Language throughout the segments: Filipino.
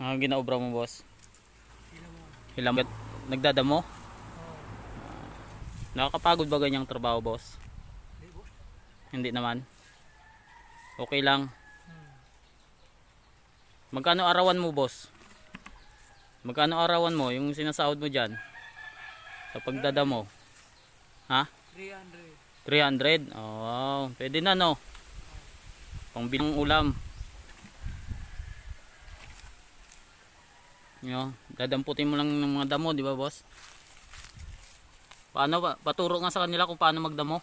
Ah, ginaobra mo, boss. Mo. Ilang nagdadamo? Oo. Nakakapagod ba ganyang trabaho, boss? Di po. Hindi naman. Okay lang. Hmm. Magkano arawan mo, boss? Magkano arawan mo yung sinasahod mo diyan? Sa pagdadamo? Ha? 300. 300? Oh, pwede na no. Pangbilang ulam. Yo, dadamputin mo lang ng mga damo, di ba, boss? Paano ba? Paturo nga sa kanila kung paano magdamo.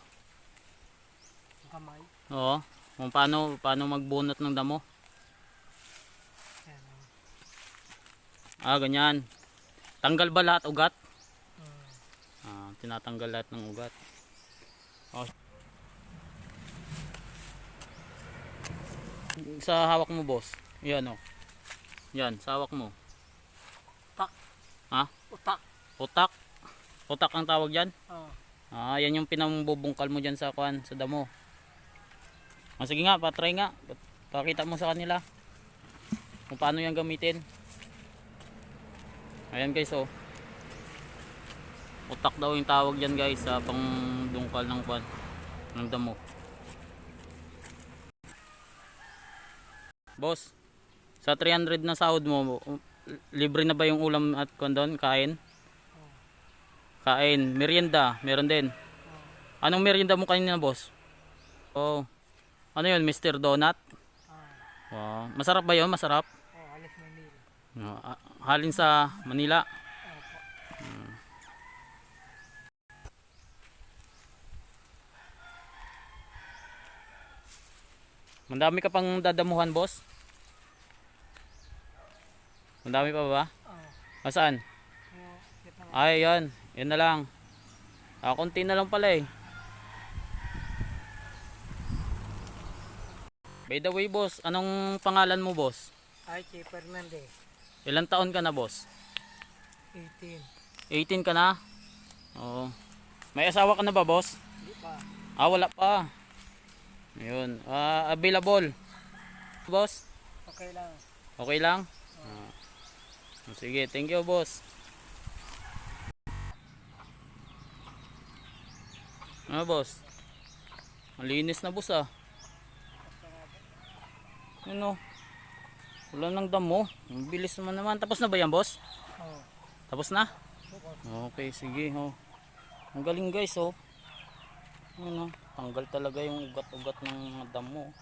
Kamay. Oo. Kung paano paano magbunot ng damo. Ah, ganyan. Tanggal ba lahat ugat? Hmm. Ah, tinatanggal lahat ng ugat. Oh. Sa hawak mo, boss. Yan oh. Yan, sa hawak mo. Ha? Utak. Utak. Utak ang tawag diyan. Oo. Ah, yan yung pinambubungkal mo diyan sa kuan, sa damo. Ah, sige nga, patry nga. Pakita mo sa kanila kung paano yan gamitin. Ayan guys, oh. Utak daw yung tawag diyan guys sa pangdungkal ng kuan ng damo. Boss, sa 300 na sahod mo, libre na ba yung ulam at kuan doon, kain? Kain, merienda, meron din. Anong merienda mo kanina, boss? Oh. Ano 'yun, Mr. Donut? Wow. Masarap ba 'yon? Masarap. Oh, alis Manila. No, ah, halin sa Manila. Opo. Mandami ka pang dadamuhan, boss? Mandami pa ba? Oo. Mo. Ay, yan. Yan na lang. Ah, konti na lang pala eh. By the way, boss, anong pangalan mo, boss? Ay, si Fernandez. Ilang taon ka na, boss? 18. 18 ka na? Oo. May asawa ka na ba, boss? Di pa. Ah, wala pa. Ayun. Ah, available. Boss? Okay lang. Okay lang? Ah. Sige, thank you, boss. Ah, boss. Malinis na, boss, ah. Ano? Wala nang damo. Ang bilis naman naman. Tapos na ba yan, boss? Oo. Tapos na? Okay, sige, oh. Ang galing, guys, oh. Ano, tanggal talaga yung ugat-ugat ng damo.